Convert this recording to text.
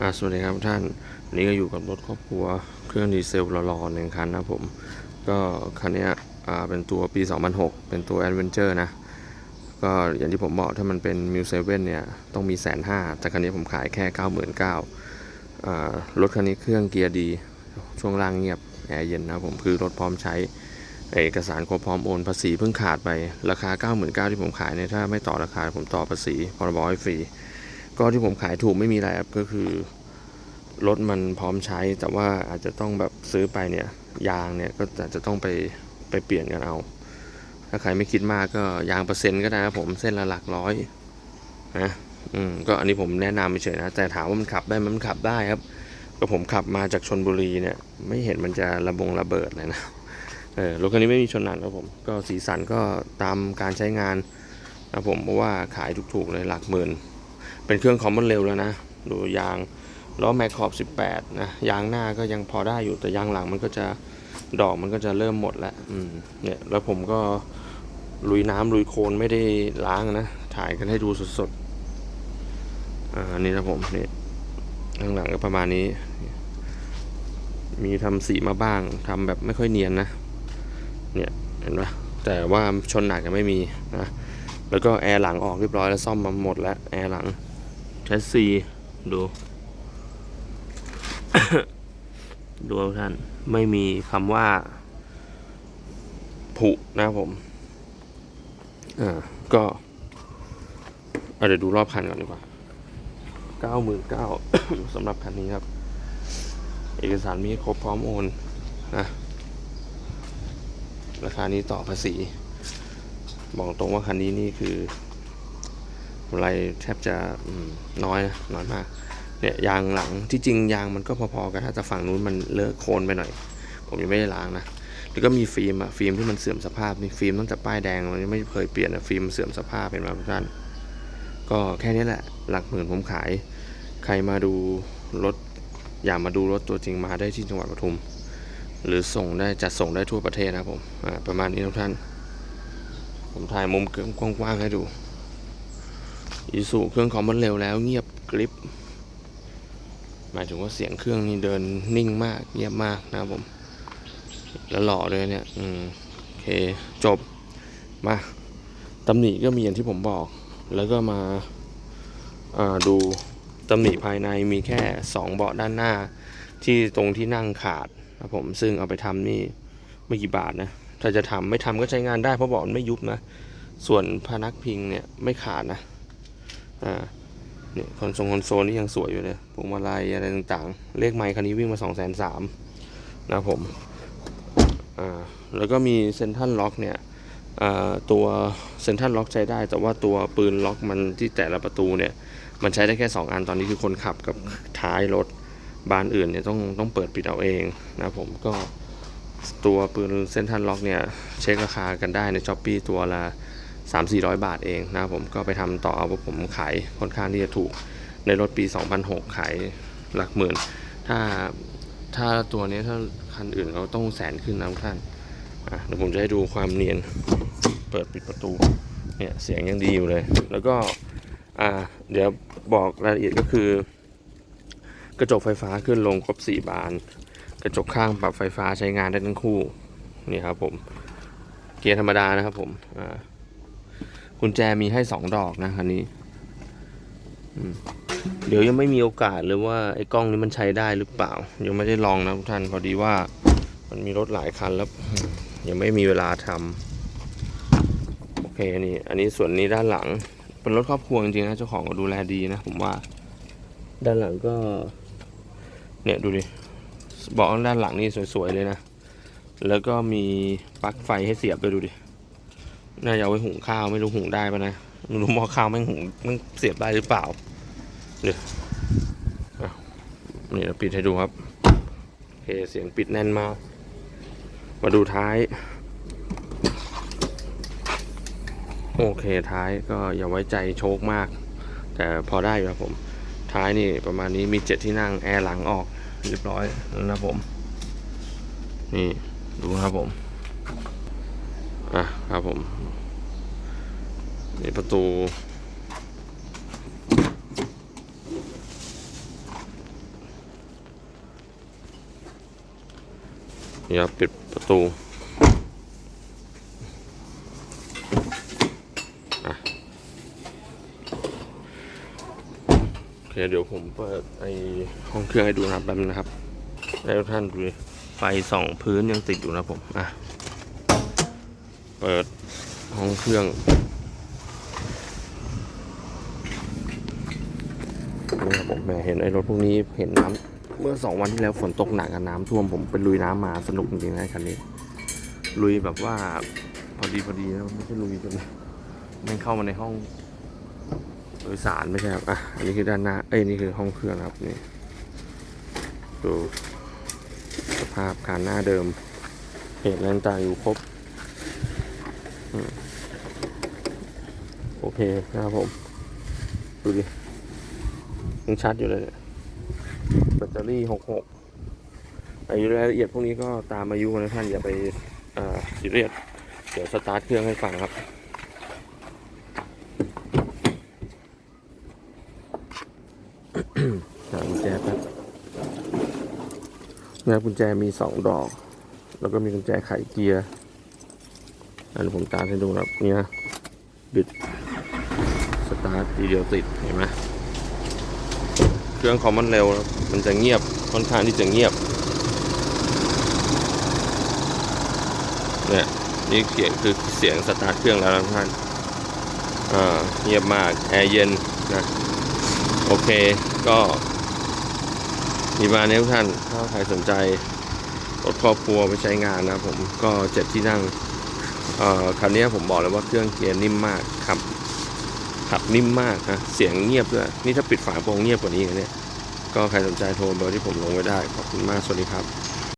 อ่าสวัสดีครับท่านนนี้ก็อยู่กับรถครอบครัวเครื่องดีเซลหล่อๆหนึ่งคันนะผม ก็คันนี้อ่าเป็นตัวปี 2006 เป็นตัว Adventure นะ ก็อย่างที่ผมบอกถ้ามันเป็น m ิวเซเว่นเนี่ย ต้องมีแสนห้าแต่คันนี้ผมขายแค่ 99,000อ่ารถคันนี้เครื่องเกียร์ดี ช่วงล่างเงียบแอร์เย็นนะผมคือรถพร้อมใช้เอกสารครบพร้อมโอนภาษีเพิ่งขาดไปราคา 99,000ที่ผมขายเนี่ยถ้าไม่ต่อราคาผมต่อภาษีพรบให้ฟรี ก็ที่ผมขายถูกไม่มีอะไรครับก็คือรถมันพร้อมใช้ แต่ว่าอาจจะต้องแบบซื้อไปเนี่ยยางเนี่ยก็อาจจะต้องไปไปเปลี่ยนกันเอา ถ้าใครไม่คิดมากก็ยางเปอร์เซ็นต์ก็ได้ครับผมเส้นละหลักร้อยนะอืมก็อันนี้ผมแนะนำเฉยนะแต่ถามว่ามันขับได้มมันขับได้ครับ ก็ผมขับมาจากชนบุรีเนี่ย ไม่เห็นมันจะระบงระเบิดเลยนะเออรถคันนี้ไม่มีชนหนักครับผมก็สีสันก็ตามการใช้งานนะผมเพราะว่าขายถูกๆเลยหลักหมื่น เป็นเครื่องคอมมอนเร็วแล้วนะ ดูยางล้อแมคขอบ 18 นะ ยางหน้าก็ยังพอได้อยู่แต่ยางหลังมันก็จะดอกมันก็จะเริ่มหมดแล้วเนี่ยแล้วผมก็ลุยน้ำลุยโคลนไม่ได้ล้างนะ ถ่ายกันให้ดูสดๆอ่านี่นะผมนี่ข้างหลังก็ประมาณนี้ มีทำสีมาบ้างทำแบบไม่ค่อยเนียนนะ เนี่ยเห็นปะแต่ว่าชนหนักยังไม่มีนะแล้วก็แอร์หลังออกเรียบร้อยแล้วซ่อมมาหมดแล้วแอร์หลัง แชสซีดู ดูท่าน ไม่มีคำว่า ผุนะผม อ่า ก็เอาเดี๋ยวดูรอบคันก่อนดีกว่าเก้าหมื่นเก้าสำหรับคันนี้ครับ เอกสารมีครบพร้อมโอนนะราคานี้ต่อภาษี บอกตรงว่าคันนี้นี่คือ ไรแทบจะน้อยนะน้อยมากเนี่ยยางหลังที่จริงยางมันก็พอๆกันถ้าแต่ฝั่งนู้นมันเลอะโคลนไปหน่อย ผมยังไม่ได้ล้างนะแล้วก็มีฟิล์มอะฟิล์มที่มันเสื่อมสภาพนี่ฟิล์มตั้งแต่ป้ายแดงมันยังไม่เคยเปลี่ยนอะฟิล์มเสื่อมสภาพเป็นมาทุกท่านก็แค่นี้แหละหลักหมื่นผมขาย ใครมาดูรถอยากมาดูรถตัวจริงมาได้ที่จังหวัดปทุม หรือส่งได้จัดส่งได้ทั่วประเทศนะผมประมาณนี้ทุกท่าน ผมถ่ายมุมกว้างๆให้ดู อีสูเครื่องคอมมันเร็วแล้วเงียบกริบหมายถึงว่าเสียงเครื่องนี่เดินนิ่งมากเงียบมากนะครับผม แล้วหล่อด้วยเนี่ย อืมโอเค จบ มาตำหนิก็มีอย่างที่ผมบอก แล้วก็มาาดูตำหนิภายในมีแค่สองเบาะด้านหน้า ที่ตรงที่นั่งขาดนะผมซึ่งเอาไปทำนี่ไม่กี่บาทนะ ถ้าจะทำไม่ทำก็ใช้งานได้เพราะเบอกมันไม่ยุบนะ ส่วนพนักพิงเนี่ยไม่ขาดนะ อ่าเนี่ยคอนโซลคอนโซลนี่ยังสวยอยู่เลยพวงมาลัยอะไรต่างๆ เลขไมค์คันนี้วิ่งมา2 3 0 0 0นะครับผมอ่าแล้วก็มีเซนทันล็อกเนี่ยตัวเซนทันล็อกใช้ได้ แต่ว่าตัวปืนล็อกมันที่แต่ละประตูเนี่ย มันใช้ได้แค่ 2 อันตอนนี้คือคนขับกับท้ายรถบานอื่นเนี่ยต้องต้องเปิดปิดเอาเองนะผมก็ตัวปืนเซนทันล็อกเนี่ย เช็คราคากันได้ในช้อปปีตัวละ 3 4 0 0 บาทเองนะครับผมก็ไปทำต่อเอาเพราะผมขายค่อนข้างที่จะถูกในรถปี 2006 ขายหลักหมื่น ถ้าถ้าตัวนี้ถ้าคันอื่นเขาต้องแสนขึ้นนะทุกท่านอะเดี๋ยวผมจะให้ดูความเนียนเปิดปิดประตูเนี่ยเสียงยังดีอยู่เลย แล้วก็อ่าเดี๋ยวบอกรายละเอียดก็คือ กระจกไฟฟ้าขึ้นลงครบ 4 บาน กระจกข้างปรับไฟฟ้าใช้งานได้ทั้งคู่นี่ครับผมเกียร์ธรรมดานะครับผมอ่า กุญแจมีให้สองดอกนะคันนี้เดี๋ยวยังไม่มีโอกาสเลยว่าไอ้กล้องนี้มันใช้ได้หรือเปล่า ยังไม่ได้ลองนะทุกท่านพอดีว่ามันมีรถหลายคันแล้ว ยังไม่มีเวลาทำโอเคนี่อันนี้ส่วนนี้ด้านหลัง เป็นรถครอบครัวจริงๆนะเจ้าของก็ดูแลดีนะผมว่า ด้านหลังก็ เนี่ยดูดิเบอกด้านหลังนี่สวยๆเลยนะ แล้วก็มีปลั๊กไฟให้เสียบด้วยดูดิ น่าจะเอาไว้หุงข้าวไม่รู้หุงได้ปะนะไม่รู้หม้อข้าวแม่งหุงแม่งเสียบได้หรือเปล่าเดี๋ยวนี่เราปิดให้ดูครับโอเคเสียงปิดแน่นมาก มาดูท้าย โอเคท้ายก็อย่าไว้ใจโชคมาก แต่พอได้ครับผม ท้ายนี่ประมาณนี้มีเจ็ดที่นั่งแอร์หลังออกเรียบร้อยแล้วนะผม นี่ดูครับผมับผมนี่ประตูนี่ครับปิดประตูเดี๋ยวผมเปิดไอห้องเครื่องให้ดูนะครับแป๊บนึงนะครับให้ท่านดูไฟสองพื้นยังติดอยู่นะผม อะ เปิดห้องเครื่องนี่ครับผมแหมเห็นไอ้รถพวกนี้เห็นน้ำเมื่อสองวันที่แล้วฝนตกหนักกับน้ำท่วมผมไปลุยน้ำมาสนุกจริงๆนะคันนี้ ลุยแบบว่าพอดีพอดีนะไม่ใช่ลุยจนม่งเข้ามาในห้องโดยสารไม่ใช่ครับอะอันนี้คือด้านหน้าเอ้ยนี่คือห้องเครื่องครับนี่ดูสภาพคานหน้าเดิมเหตุแรงต่างอยู่ครบ โอเคนะครับผม ดูดิยังชัดอยู่เลยเนี่ยแบตเตอรี่หกหกอายุรายละเอียดพวกนี้ก็ตามอายุนะท่านอย่าไปอ่าซีเรียสเดี๋ยวสตาร์ทเครื่องให้ฟังครับหากุญแจแป๊บนี่ยกุญแจมีสองดอก แล้วก็มีกุญแจไขเกียร์ อันนี้ผมตามให้ดูนะครับนี่นะบิดสตาร์ททีเดียวติดเห็นไหมเครื่องของมันเร็วมันจะเงียบค่อนข้างที่จะเงียบเนี่ยนี่เสียงคือเสียงสตาร์ทเครื่องแล้วนะท่านเงียบมากแอร์เย็นนะโอเคก็มีมาเนี้ทุกท่านถ้าใครสนใจรถครอบครัวไปใช้งานนะผมก็เจ็ดที่นั่ง คันนี้ผมบอกเลยว่าเครื่องเกียร์นิ่มมากขับขับนิ่มมากนะเสียงเงียบด้วยนี่ถ้าปิดฝาโปรงเงียบกว่านี้อีกนเนี่ยก็ใครสนใจโทรเบอร์ที่ผมลงไว้ได้ขอบคุณมากสวัสดีครับ